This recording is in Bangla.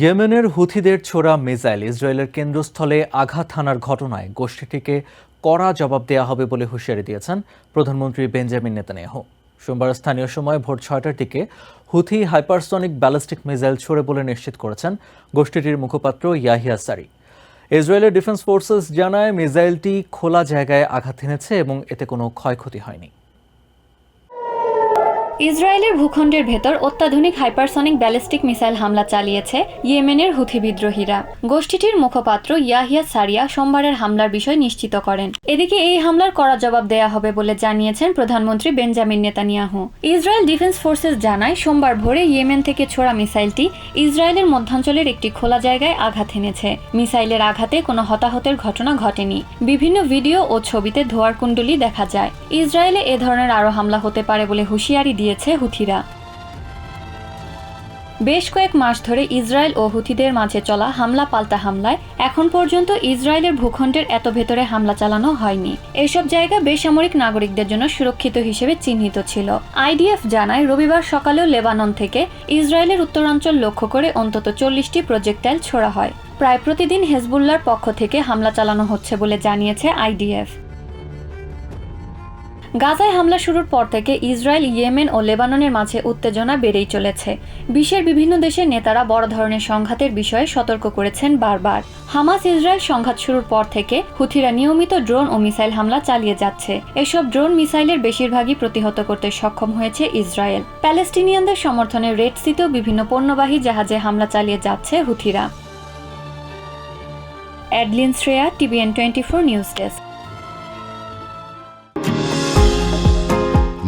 ইয়েমেনের হুথিদের ছোড়া মিসাইল ইসরায়েলের কেন্দ্রস্থলে আঘাত হানার ঘটনায় গোষ্ঠীটিকে কড়া জবাব দেওয়া হবে বলে হুঁশিয়ারি দিয়েছেন প্রধানমন্ত্রী বেঞ্জামিন নেতানিয়াহু। সোমবার স্থানীয় সময় ভোর ছয়টার দিকে হুথি হাইপারসনিক ব্যালিস্টিক মিসাইল ছোড়ে বলে নিশ্চিত করেছেন গোষ্ঠীটির মুখপাত্র ইয়াহিয়া সারি। ইসরায়েলের ডিফেন্স ফোর্সেস জানায় মিসাইলটি খোলা জায়গায় আঘাত হেনেছে এবং এতে কোনো ক্ষয়ক্ষতি হয়নি। ইসরায়েলের ভূখণ্ডের ভেতর অত্যাধুনিক হাইপারসনিক ব্যালিস্টিক মিসাইল হামলা চালিয়েছে ইয়েমেনের হুথি বিদ্রোহীরা। গোষ্ঠীটির মুখপাত্র ইয়াহিয়া সারিয়া সোমবারের হামলার বিষয় নিশ্চিত করেন। এদিকে এই হামলার কড়া জবাব দেয়া হবে বলে জানিয়েছেন প্রধানমন্ত্রী Benjamin Netanyahu. Israel defence forces জানায়, সোমবার ভোরে ইয়েমেন থেকে ছোড়া মিসাইলটি ইসরায়েলের মধ্যাঞ্চলের একটি খোলা জায়গায় আঘাত এনেছে। মিসাইলের আঘাতে কোনো হতাহতের ঘটনা ঘটেনি। বিভিন্ন ভিডিও ও ছবিতে ধোয়ার কুণ্ডলি দেখা যায়। ইসরায়েলে এ ধরনের আরও হামলা হতে পারে বলে হুঁশিয়ারি দিয়েছে হুথিরা। বেশ কয়েক মাস ধরে ইসরায়েল ও হুথিদের মাঝে চলা হামলা পাল্টা হামলায় এখন পর্যন্ত ইসরায়েলের ভূখণ্ডের এত ভেতরে হামলা চালানো হয়নি। এসব জায়গা বেসামরিক নাগরিকদের জন্য সুরক্ষিত হিসেবে চিহ্নিত ছিল। আইডিএফ জানায়, রবিবার সকালেও লেবানন থেকে ইসরায়েলের উত্তরাঞ্চল লক্ষ্য করে অন্তত চল্লিশটি প্রজেক্টাইল ছোড়া হয়। প্রায় প্রতিদিন হেজবুল্লার পক্ষ থেকে হামলা চালানো হচ্ছে বলে জানিয়েছে আইডিএফ। গাজায় হামলা শুরুর পর থেকে ইসরায়েল, ইয়েমেন ও লেবাননের মাঝে উত্তেজনা বেড়েই চলেছে। বিশ্বের বিভিন্ন দেশের নেতারা বড় ধরনের সংঘাতের বিষয়ে সতর্ক করেছেন বারবার। হামাস ইসরায়েল সংঘাত শুরুর পর থেকে হুথিরা নিয়মিত ড্রোন ও মিসাইল হামলা চালিয়ে যাচ্ছে। এসব ড্রোন মিসাইলের বেশিরভাগই প্রতিহত করতে সক্ষম হয়েছে ইসরায়েল। প্যালেস্টিনিয়ানদের সমর্থনে রেড সিতেও বিভিন্ন পণ্যবাহী জাহাজে হামলা চালিয়ে যাচ্ছে হুথিরা। Adline Shreya, TVN twenty four news desk.